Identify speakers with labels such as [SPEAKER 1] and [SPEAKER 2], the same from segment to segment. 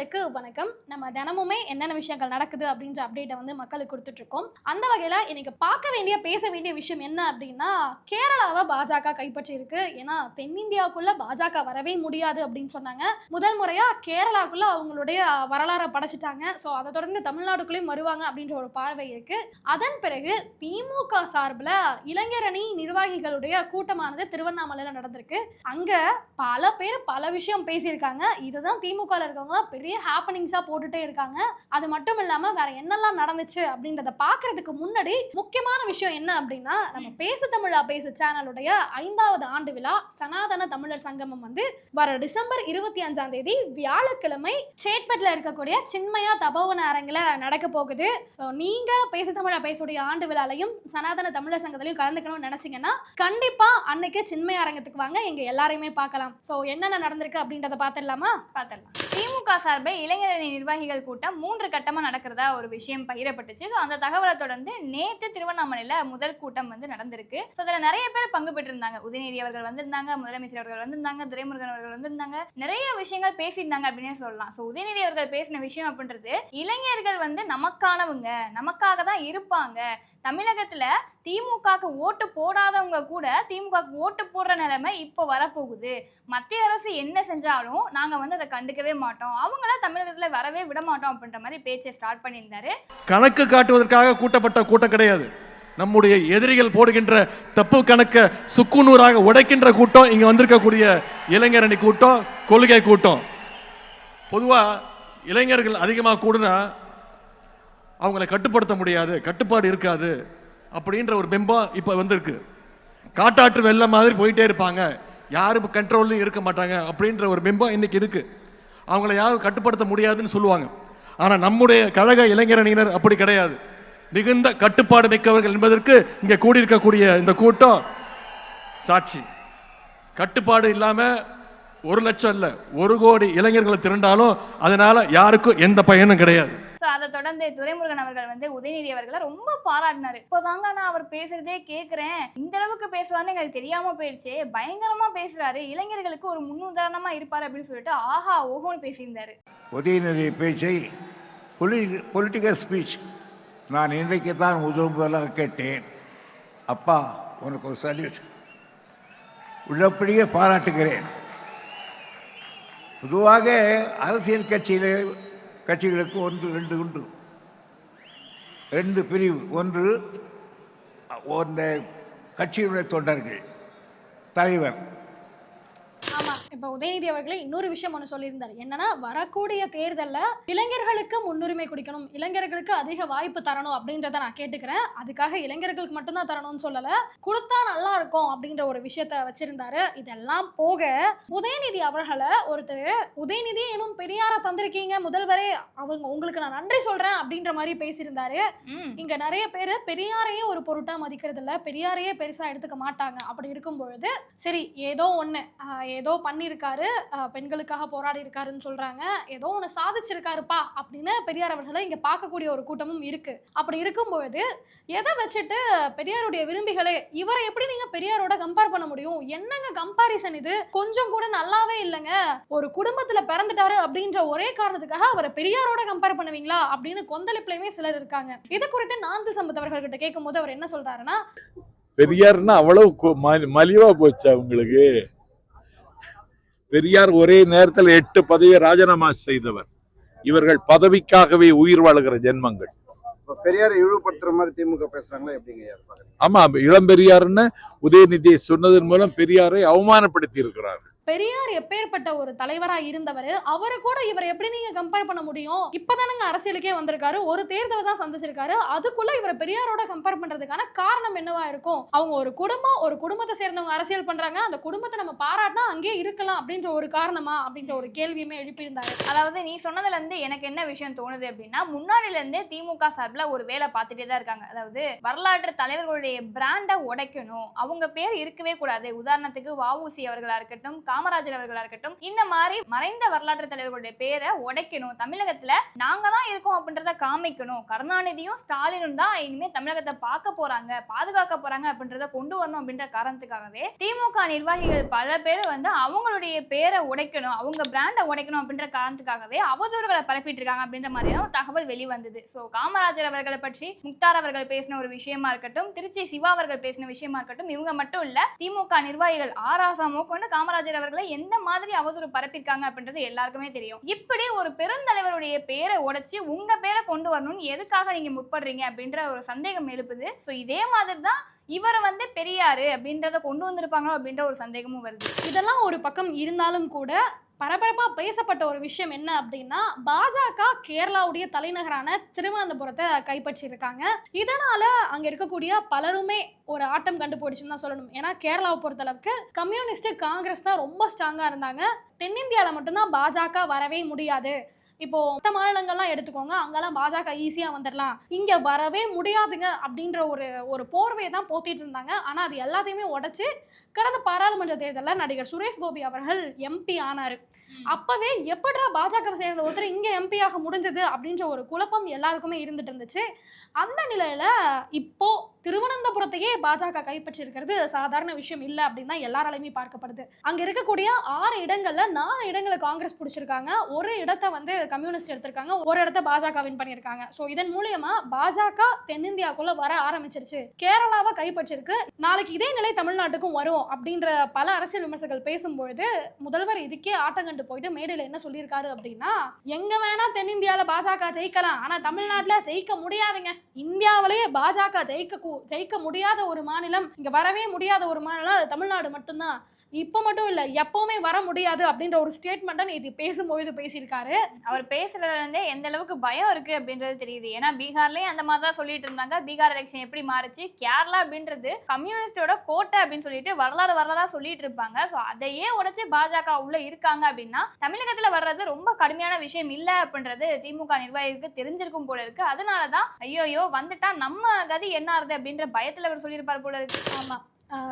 [SPEAKER 1] நேயர்களுக்கு வணக்கம். நம்ம தினமுமே என்னென்ன விஷயங்கள் நடக்குது அப்படின்ற அப்டேட்டை வந்து மக்களுக்கு கொடுத்துட்ருக்கோம். அந்த வகையில் இன்னைக்கு பார்க்க வேண்டிய பேச வேண்டிய விஷயம் என்ன அப்படின்னா கேரளாவை பாஜக கைப்பற்றி இருக்கு ஏன்னா தென்னிந்தியாவுக்குள்ள பாஜக வரவே முடியாது அப்படின்னு சொன்னாங்க. முதல் முறையாக கேரளாக்குள்ள அவங்களுடைய வரலாறை படைச்சிட்டாங்க. ஸோ அதை தொடர்ந்து தமிழ்நாடுக்குள்ளேயும் வருவாங்க அப்படின்ற ஒரு பார்வை இருக்கு. அதன் பிறகு திமுக சார்பில் இளைஞரணி நிர்வாகிகளுடைய கூட்டமானது திருவண்ணாமலையில் நடந்திருக்கு. அங்கே பல பேர் பல விஷயம் பேசியிருக்காங்க. இதுதான் திமுகவில் இருக்கவங்களாம் பெரிய ஹாப்பனிங்ஸாக போட்டுட்டே இருக்காங்க. அது மட்டும் இல்லாமல் வேற என்னெல்லாம் நடந்துச்சு அப்படின்றத பார்க்கறதுக்கு முன்னாடி முக்கியமான விஷயம் என்ன அப்படின்னா நம்ம பேசு தமிழா பேசு சேனலுடைய ஐந்தாவது ஆண்டு விழா சனாதன தமிழர் சங்கமம் வந்து வர டிசம்பர் இருபத்தி அஞ்சாம் தேதி வியாழக்கிழமை சேட்பட்ல இருக்கக்கூடிய சின்மயா தபோவன அரங்கில் நடக்க போகுது. ஸோ நீங்க பேசு தமிழா பேசுடைய ஆண்டு விழாலையும் சனாதன தமிழர் சங்கத்திலையும் கலந்துக்கணும்னு நினைச்சீங்கன்னா கண்டிப்பா அன்னைக்கு சின்மய அரங்கத்துக்கு வாங்க. எங்க எல்லாரையுமே பார்க்கலாம். ஸோ என்னென்ன நடந்திருக்கு அப்படின்றத பார்த்துடலாமா?
[SPEAKER 2] பார்த்துடலாம். திமுக சார்பில் இளைஞரணி நிர்வாகிகள் கூட்டம் மூன்று கட்டமாக நடக்கிறதா ஒரு விஷயம் பகிரப்பட்டுச்சு. ஸோ அந்த தகவலை தொடர்ந்து நேற்று திருவண்ணாமலையில் முதல் கூட்டம் வந்து நடந்திருக்கு. ஸோ அதில் நிறைய பேர் பங்கு பெற்றிருந்தாங்க. உதயநிதி அவர்கள் வந்திருந்தாங்க முதலமைச்சர் அவர்கள் வந்திருந்தாங்க துரைமுருகன் அவர்கள் வந்திருந்தாங்க. நிறைய விஷயங்கள் பேசியிருந்தாங்க அப்படின்னே சொல்லலாம். ஸோ உதயநிதி அவர்கள் பேசின விஷயம் அப்படின்றது இளைஞர்கள் வந்து நமக்கானவங்க நமக்காக தான் இருப்பாங்க. தமிழகத்தில் திமுகக்கு ஓட்டு போடாதவங்க கூட திமுகக்கு ஓட்டு போடுற நிலைமை இப்போ வரப்போகுது. மத்திய அரசு என்ன செஞ்சாலும் நாங்கள் வந்து அதை கண்டுக்கவே மாட்டோம். அவங்கள தமிழகத்துல வரவே விட மாட்டோம் அப்படின்ற மாதிரி பேச்சை ஸ்டார்ட் பண்ணியிருந்தாரு.
[SPEAKER 3] கணக்கு காட்டுவதற்காக கூட்டப்பட்ட கூட்டம் கிடையாது. நம்முடைய எதிரிகள் போடுகின்ற தப்பு கணக்க சுக்குநூறாக உடைக்கின்ற கூட்டம் இங்க வந்திருக்கக்கூடிய இளைஞரணி கூட்டம் கொள்கை கூட்டம். பொதுவா இளைஞர்கள் அதிகமாக கூடுனா அவங்கள கட்டுப்படுத்த முடியாது கட்டுப்பாடு இருக்காது அப்படின்ற ஒரு பிம்பம் இப்போ வந்திருக்கு. காட்டாற்று வெள்ளம் மாதிரி போயிட்டே இருப்பாங்க. யாரும் கண்ட்ரோல்லையும் இருக்க மாட்டாங்க அப்படின்ற ஒரு பிம்பம் இன்னைக்கு இருக்குது அவங்கள யாரும் கட்டுப்படுத்த முடியாதுன்னு சொல்லுவாங்க. ஆனால் நம்முடைய கழக இளைஞரணியினர் அப்படி கிடையாது. மிகுந்த கட்டுப்பாடு மிக்கவர்கள் என்பதற்கு இங்கே கூடியிருக்கக்கூடிய இந்த கூட்டம் சாட்சி. கட்டுப்பாடு இல்லாமல் ஒரு லட்சம் இல்லை ஒரு கோடி இளைஞர்களை திரண்டாலும் அதனால் யாருக்கும் எந்த பயனும் கிடையாது.
[SPEAKER 2] தொடர்ந்து துரைமுருகன் அவர்கள் வந்து உதயநிதி அவர்களை ரொம்ப பாராட்டினாரு. இப்போதாங்க நான் அவர் பேசுறதே கேட்குறேன் இந்த அளவுக்கு பேசுவார்னு எங்களுக்கு தெரியாம போயிடுச்சு. பயங்கரமா பேசுறாரு. இளைஞர்களுக்கு ஒரு முன்னுதாரணமா இருப்பாரு அப்படின்னு சொல்லிட்டு ஆஹா ஓஹோன்னு பேசியிருந்தாரு.
[SPEAKER 4] உதயநிதி பேச்சை பொலிட்டிக்கல் ஸ்பீச் நான் இன்றைக்கு தான் முதல் முதலாக கேட்டேன். அப்பா உனக்கு ஒரு சல்யூட் உள்ளபடியே பாராட்டுகிறேன். பொதுவாக அரசியல் கட்சியிலே கட்சிகளுக்கு ஒன்று ரெண்டு உண்டு. ரெண்டு பிரிவு. ஒன்று ஒன்றை கட்சியினுடைய தொண்டர்கள் தலைவர்.
[SPEAKER 1] இப்ப உதயநிதி அவர்களே இன்னொரு விஷயம் ஒன்று சொல்லியிருந்தார். என்னன்னா வரக்கூடிய தேர்தல்ல இளைஞர்களுக்கு முன்னுரிமை கொடுக்கணும் இளைஞர்களுக்கு அதிக வாய்ப்பு தரணும் அப்படின்றத நான் கேட்டுக்கிறேன். அதுக்காக இளைஞர்களுக்கு மட்டும்தான் தரணும்னு சொல்லல கொடுத்தா நல்லா இருக்கும் அப்படின்ற ஒரு விஷயத்த வச்சிருந்தாரு. இதெல்லாம் போக உதயநிதி அவர்களை ஒருத்தர் உதயநிதி எனும் பெரியார தந்திருக்கீங்க முதல்வரே அவங்க உங்களுக்கு நான் நன்றி சொல்றேன் அப்படின்ற மாதிரி பேசியிருந்தாரு. இங்க நிறைய பேர் பெரியாரையே ஒரு பொருட்டா மதிக்கிறது இல்ல பெரியாரையே பெருசா எடுத்துக்க மாட்டாங்க. அப்படி இருக்கும் பொழுது சரி ஏதோ ஒண்ணு ஏதோ பண்ணியிருக்காரு இருக்காரு பெண்களுக்காக போராடி இருக்காருன்னு சொல்றாங்க. ஏதோ ஒன்று சாதிச்சிருக்காருப்பா அப்படின்னு பெரியார் அவர்களை இங்க பார்க்கக்கூடிய ஒரு கூட்டமும் இருக்கு. அப்படி இருக்கும்பொழுது எதை வச்சுட்டு பெரியாருடைய விரும்பிகளே இவரை எப்படி நீங்க பெரியாரோட கம்பேர் பண்ண முடியும்? என்னங்க கம்பாரிசன் இது? கொஞ்சம் கூட நல்லாவே இல்லைங்க. ஒரு குடும்பத்துல பிறந்துட்டாரு அப்படின்ற ஒரே காரணத்துக்காக அவரை பெரியாரோட கம்பேர் பண்ணுவீங்களா? அப்படின்னு கொந்தளிப்புலயுமே சிலர் இருக்காங்க. இது குறித்து நாந்தில் சம்பத் அவர்கள்கிட்ட கேட்கும் போது அவர் என்ன சொல்றாருன்னா
[SPEAKER 5] பெரியார்னா அவ்வளவு ம- மலிவா போச்சு அவங்களுக்கு. பெரியார் ஒரே நேரத்தில் எட்டு பதவியை ராஜினாமா செய்தவர். இவர்கள் பதவிக்காகவே உயிர் வாழுகிற ஜென்மங்கள்.
[SPEAKER 6] பெரியாரை இழிவுபடுத்துற மாதிரி திமுக பேசுறாங்களா எப்படிங்க?
[SPEAKER 5] ஆமா இளம் பெரியார்னு உதயநிதியை சொன்னதன் மூலம் பெரியாரை அவமானப்படுத்தி இருக்கிறார்
[SPEAKER 1] பெரியார் எப்பேற்பட்ட ஒரு தலைவராக இருந்தவர் அவரை கூட இவர் எப்படி நீங்க கம்பேர் பண்ண முடியும்? இப்பதானுங்க அரசியலுக்கே வந்திருக்காரு. ஒரு தேர்தலை தான் சந்திச்சிருக்காரு. அதுக்குள்ள இவரை பெரியாரோட கம்பேர் பண்றதுக்கான காரணம் என்னவா இருக்கும்? அவங்க ஒரு குடும்பம் ஒரு குடும்பத்தை சேர்ந்தவங்க அரசியல் பண்றாங்க. அந்த குடும்பத்தை நம்ம பாராட்டினா அங்கேயே இருக்கலாம் அப்படின்ற ஒரு காரணமா? அப்படின்ற ஒரு கேள்வியுமே எழுப்பியிருந்தாரு.
[SPEAKER 2] அதாவது நீ சொன்னதுல இருந்து எனக்கு என்ன விஷயம் தோணுது அப்படின்னா முன்னாடில இருந்தே திமுக சார்பில் ஒரு வேலை பார்த்துட்டே தான் இருக்காங்க. அதாவது வரலாற்று தலைவர்களுடைய பிராண்டை உடைக்கணும். அவங்க பேர் இருக்கவே கூடாது. உதாரணத்துக்கு வஉசி அவர்களா இருக்கட்டும் காமராஜர் அவர்களா இருக்கட்டும் இந்த மாதிரி மறைந்த வரலாற்று தலைவர்களுடைய பேரை உடைக்கணும். தமிழகத்துல நாங்க தான் இருக்கோம் அப்படின்றத காமிக்கணும். கருணாநிதியும் ஸ்டாலினும் தான் இனிமே தமிழகத்தை பார்க்க போறாங்க பாதுகாக்க போறாங்க அப்படின்றத கொண்டு வரணும் அப்படின்ற காரணத்துக்காகவே திமுக நிர்வாகிகள் பல பேர் வந்து அவங்களுடைய பேரை உடைக்கணும் அவங்க பிராண்டை உடைக்கணும் அப்படின்ற காரணத்துக்காகவே அவதூறுகளை பரப்பிட்டு இருக்காங்க அப்படின்ற மாதிரியான ஒரு தகவல் வெளிவந்தது. ஸோ காமராஜர் அவர்களை பற்றி முக்தார் அவர்கள் பேசின ஒரு விஷயமா இருக்கட்டும் திருச்சி சிவா அவர்கள் பேசின விஷயமா இருக்கட்டும் இவங்க மட்டும் இல்ல திமுக நிர்வாகிகள் ஆராசாமோ கொண்டு காமராஜர் அவர்கள் எந்த மாதிரி அவதூறு பரப்பியிருக்காங்க அப்படின்றது எல்லாருக்குமே தெரியும். இப்படி ஒரு பெருந்தலைவருடைய பேரை உடைச்சு உங்க பேரை கொண்டு வரணும்னு எதுக்காக நீங்க முற்படுறீங்க அப்படின்ற ஒரு சந்தேகம் எழுப்புது. ஸோ இதே மாதிரி தான் இவரை வந்து பெரியாரு அப்படின்றத கொண்டு வந்திருப்பாங்களோ அப்படின்ற ஒரு சந்தேகமும் வருது.
[SPEAKER 1] இதெல்லாம் ஒரு பக்கம் இருந்தாலும் கூட பரபரப்பாக பேசப்பட்ட ஒரு விஷயம் என்ன அப்படின்னா பாஜக கேரளாவுடைய தலைநகரான திருவனந்தபுரத்தை கைப்பற்றியிருக்காங்க. இதனால அங்க இருக்கக்கூடிய பலருமே ஒரு ஆட்டம் கண்டு போயிடுச்சுன்னு தான் சொல்லணும். ஏன்னா கேரளாவை பொறுத்தளவுக்கு கம்யூனிஸ்ட் காங்கிரஸ் தான் ரொம்ப ஸ்ட்ராங்காக இருந்தாங்க. தென்னிந்தியாவில் மட்டும்தான் பாஜக வரவே முடியாது. இப்போ மற்ற மாநிலங்கள்லாம் எடுத்துக்கோங்க அங்கெல்லாம் பாஜக ஈஸியா வந்துடலாம் இங்க வரவே முடியாதுங்க அப்படின்ற ஒரு ஒரு போர்வையை தான் போத்திட்டு இருந்தாங்க. ஆனா அது எல்லாத்தையுமே உடைச்சு கடந்த பாராளுமன்ற தேர்தலில் நடிகர் சுரேஷ் கோபி அவர்கள் எம்பி ஆனாரு. அப்பவே எப்படிடா பாஜக சேர்ந்த ஒருத்தர் இங்க எம்பி ஆக முடிஞ்சது அப்படின்ற ஒரு குழப்பம் எல்லாருக்குமே இருந்துட்டு இருந்துச்சு. அந்த நிலையில இப்போ திருவனந்தபுரத்தையே பாஜக கைப்பற்றிருக்கிறது சாதாரண விஷயம் இல்லை அப்படின்னு தான் எல்லாராலையுமே பார்க்கப்படுது. அங்க இருக்கக்கூடிய ஆறு இடங்கள்ல நாலு இடங்களை காங்கிரஸ் பிடிச்சிருக்காங்க. ஒரு இடத்த வந்து கம்யூனிஸ்ட் எடுத்திருக்காங்க ஒரு இடத்த பாஜக வின் பண்ணியிருக்காங்க. ஸோ இதன் மூலியமா பாஜக தென்னிந்தியாக்குள்ள வர ஆரம்பிச்சிருச்சு. கேரளாவை கைப்பற்றிருக்கு. நாளைக்கு இதே நிலை தமிழ்நாட்டுக்கும் வரும் அப்படின்ற பல அரசியல் விமர்சகர்கள் பேசும்பொழுது முதல்வர் இதுக்கே ஆட்டங்கண்டு போயிட்டு மேடையில் என்ன சொல்லியிருக்காரு அப்படின்னா எங்க வேணா தென்னிந்தியால பாஜக ஜெயிக்கலாம். ஆனா தமிழ்நாட்டுல ஜெயிக்க முடியாதுங்க. இந்தியாவிலேயே பாஜக ஜெயிக்க ஜெயிக்க முடியாத ஒரு மாநிலம் இங்க வரவே முடியாத ஒரு மாநிலம் அது தமிழ்நாடு மட்டும்தான். இப்போ மட்டும் இல்ல எப்பவுமே வர முடியாது அப்படின்ற ஒரு ஸ்டேட்மெண்ட்டை நேற்று பேசும்பொழுது பேசியிருக்காரு.
[SPEAKER 2] அவர் பேசுறதுல இருந்தே எந்த அளவுக்கு பயம் இருக்கு அப்படின்றது தெரியுது. ஏன்னா பீகார்லயும் அந்த மாதிரி தான் சொல்லிட்டு இருந்தாங்க. பீகார் எலெக்ஷன் எப்படி மாறுச்சு? கேரளா அப்படின்றது கம்யூனிஸ்டோட கோட்டை அப்படின்னு சொல்லிட்டு வரலாறு வரலாறா சொல்லிட்டு இருப்பாங்க. ஸோ அதையே உடைச்சு பாஜக உள்ள இருக்காங்க அப்படின்னா தமிழகத்துல வர்றது ரொம்ப கடுமையான விஷயம் இல்ல அப்படின்றது திமுக நிர்வாகிகளுக்கு தெரிஞ்சிருக்கும் போல இருக்கு. அதனாலதான் ஐயோயோ வந்துட்டா நம்ம கதி என்ன ஆறுது அப்படின்ற பயத்துல அவர் சொல்லியிருப்பார் போல இருக்கு.
[SPEAKER 1] ஆமா.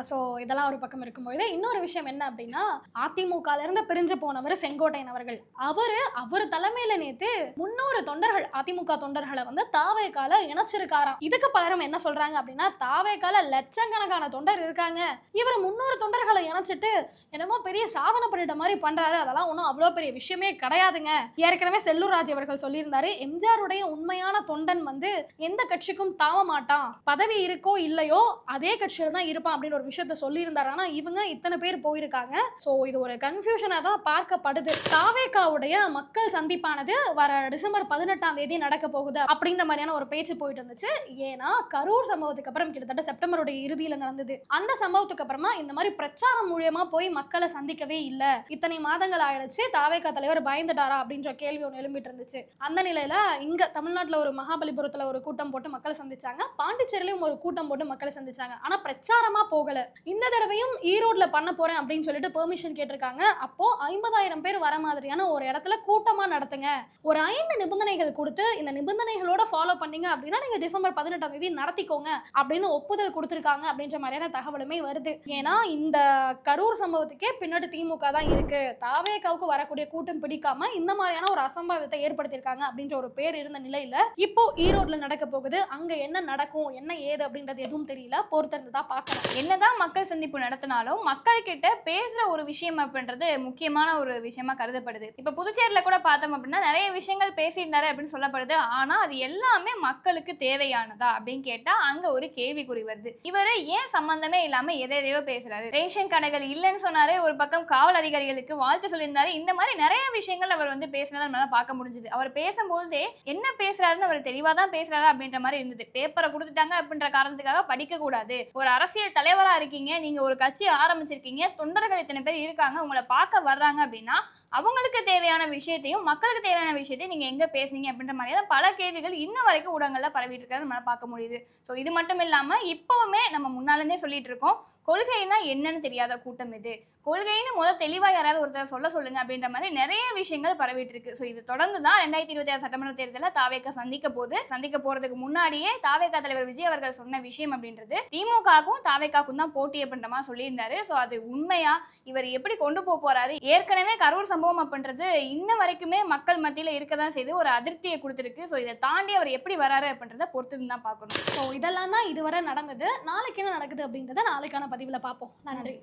[SPEAKER 1] ஸோ இதெல்லாம் ஒரு பக்கம் இருக்கும்போது இன்னொரு விஷயம் என்ன அப்படின்னா அதிமுகலேருந்து பிரிஞ்சு போனவர் செங்கோட்டையன் அவர்கள். அவர் அவர் தலைமையில் நேற்று முன்னூறு தொண்டர்கள் அதிமுக தொண்டர்களை வந்து தாவேக்கால இணைச்சிருக்காராம். இதுக்கு பலரும் என்ன சொல்றாங்க அப்படின்னா தாவேக்கால லட்சக்கணக்கான தொண்டர் இருக்காங்க. இவர் முன்னூறு தொண்டர்களை இணைச்சிட்டு என்னமோ பெரிய சாதனை பண்ணிட்ட மாதிரி பண்றாரு. அதெல்லாம் ஒன்றும் அவ்வளோ பெரிய விஷயமே கிடையாதுங்க. ஏற்கனவே செல்லூர் ராஜ் அவர்கள் சொல்லியிருந்தாரு எம்ஜிஆருடைய உண்மையான தொண்டன் வந்து எந்த கட்சிக்கும் தாவ மாட்டான். பதவி இருக்கோ இல்லையோ அதே கட்சியில் தான் இருப்பான் அப்படின்னு ஒரு விஷயத்த சொல்லியிருந்தாரு. ஆனா இவங்க இத்தனை பேர் போயிருக்காங்க. ஸோ இது ஒரு கன்ஃபியூஷனாக தான் பார்க்கப்படுது. தாவேகாவுடைய மக்கள் சந்திப்பானது வர டிசம்பர் பதினெட்டாம் தேதி நடக்க போகுது அப்படின்ற மாதிரியான ஒரு பேச்சு போயிட்டு இருந்துச்சு. ஏன்னா கரூர் சம்பவத்துக்கு அப்புறம் கிட்டத்தட்ட செப்டம்பருடைய இறுதியில் நடந்தது. அந்த சம்பவத்துக்கு அப்புறமா இந்த மாதிரி பிரச்சாரம் மூலியமா போய் மக்களை சந்திக்கவே இல்லை. இத்தனை மாதங்கள் ஆயிடுச்சு. தாவேகா தலைவர் பயந்துட்டாரா அப்படின்ற கேள்வி ஒன்று எழும்பிட்டு இருந்துச்சு. அந்த நிலையில இங்க தமிழ்நாட்டில் ஒரு மகாபலிபுரத்தில் ஒரு கூட்டம் போட்டு மக்களை சந்திச்சாங்க. பாண்டிச்சேரியிலும் ஒரு கூட்டம் போட்டு மக்களை சந்திச்சாங்க. ஆனால் பிரச்சாரமா போகல. இந்த தடவையும் ஈரோட்ல பண்ண போறேன் அப்படின்னு சொல்லிட்டு பெர்மிஷன் கேட்டிருக்காங்க. அப்போ ஐம்பதாயிரம் பேர் வர மாதிரியான ஒரு இடத்துல கூட்டமா நடத்துங்க. ஒரு ஐந்து நிபந்தனைகள் கொடுத்து இந்த நிபந்தனைகளோட ஃபாலோ பண்ணீங்க அப்படின்னா நீங்க டிசம்பர் பதினெட்டாம் தேதி நடத்திக்கோங்க அப்படின்னு ஒப்புதல் கொடுத்துருக்காங்க அப்படின்ற மாதிரியான தகவலுமே வருது. ஏன்னா இந்த கரூர் சம்பவத்துக்கே பின்னாடி திமுக தான் இருக்கு. தாவேகாவுக்கு வரக்கூடிய கூட்டம் பிடிக்காம இந்த மாதிரியான ஒரு அசம்பாவிதத்தை ஏற்படுத்தியிருக்காங்க அப்படின்ற ஒரு பேர் இருந்த நிலையில இப்போ ஈரோட்ல நடக்க போகுது. அங்க என்ன நடக்கும் என்ன ஏது அப்படின்றது எதுவும் தெரியல. பொறுத்திருந்து தான் பார்க்கலாம்.
[SPEAKER 2] என்னதான் மக்கள் சந்திப்பு நடத்தினாலும் மக்கள் கிட்ட பேசுற ஒரு விஷயம் அப்படின்றது முக்கியமான ஒரு விஷயமா கருதப்படுது. இப்ப புதுச்சேரியில கூட பார்த்தோம் அப்படின்னா நிறைய விஷயங்கள் பேசியிருந்தாரு அப்படின்னு சொல்லப்படுது. ஆனா அது எல்லாமே மக்களுக்கு தேவையானதா அப்படின்னு கேட்டா அங்க ஒரு கேள்விக்குறி வருது. இவரு ஏன் சம்பந்தமே இல்லாம எதை எதையோ பேசுறாரு? ரேஷன் கடைகள் இல்லைன்னு சொன்னாரு. ஒரு பக்கம் காவல் அதிகாரிகளுக்கு வாழ்த்து சொல்லியிருந்தாரு. இந்த மாதிரி நிறைய விஷயங்கள் அவர் வந்து பேசினதை நம்மளால பார்க்க முடிஞ்சது. அவர் பேசும்போதே என்ன பேசுறாருன்னு அவர் தெளிவா தான் பேசுறாரு அப்படின்ற மாதிரி இருந்தது. பேப்பரை கொடுத்துட்டாங்க அப்படின்ற காரணத்துக்காக படிக்க கூடாது ஒரு அரசியல் தலைவரா இருக்கீங்க நீங்க ஒரு கட்சி ஆரம்பிச்சிருக்கீங்க தொண்டர்கள் இத்தனை பேர் இருக்காங்க உங்களை பார்க்க வர்றாங்க அப்படின்னா அவங்களுக்கு தேவையான விஷயத்தையும் மக்களுக்கு தேவையான விஷயத்தையும் நீங்க எங்க பேசுனீங்க அப்படின்ற மாதிரியான பல கேள்விகள் இன்ன வரைக்கும் ஊடகங்கள்ல பரவிட்டு இருக்கிறத நம்மளால பார்க்க முடியுது. ஸோ இது மட்டும் இல்லாம இப்பவுமே நம்ம முன்னாலேருந்தே சொல்லிட்டு இருக்கோம் கொள்கைனா என்னன்னு தெரியாத கூட்டம் இது. கொள்கைன்னு முதல் தெளிவா யாராவது ஒருத்தர் சொல்ல சொல்லுங்க அப்படின்ற மாதிரி நிறைய விஷயங்கள் பரவிட்டு இருக்கு. ஸோ இது தொடர்ந்து தான் ரெண்டாயிரத்தி இருபத்தி ஆறு சட்டமன்ற தேர்தலில் தாவேக்க சந்திக்க போது சந்திக்க போறதுக்கு முன்னாடியே தாவேக்கா தலைவர் விஜய் அவர்கள் சொன்ன விஷயம் அப்படின்றது திமுகவுக்கும் தாவேக்கா பாஜகவுக்கும் தான் போட்டி அப்படின்ற சொல்லியிருந்தாரு. ஸோ அது உண்மையா? இவர் எப்படி கொண்டு போக போறாரு? ஏற்கனவே கரூர் சம்பவம் அப்படின்றது இன்ன வரைக்குமே மக்கள் மத்தியில இருக்க தான் செய்து ஒரு அதிருப்தியை கொடுத்துருக்கு. ஸோ இதை தாண்டி அவர் எப்படி வராரு அப்படின்றத பொறுத்து தான் பார்க்கணும்.
[SPEAKER 1] ஸோ இதெல்லாம் தான் இதுவரை நடந்தது. நாளைக்கு என்ன நடக்குது அப்படின்றத நாளைக்கான பதிவில் பார்ப்போம். நன்றி.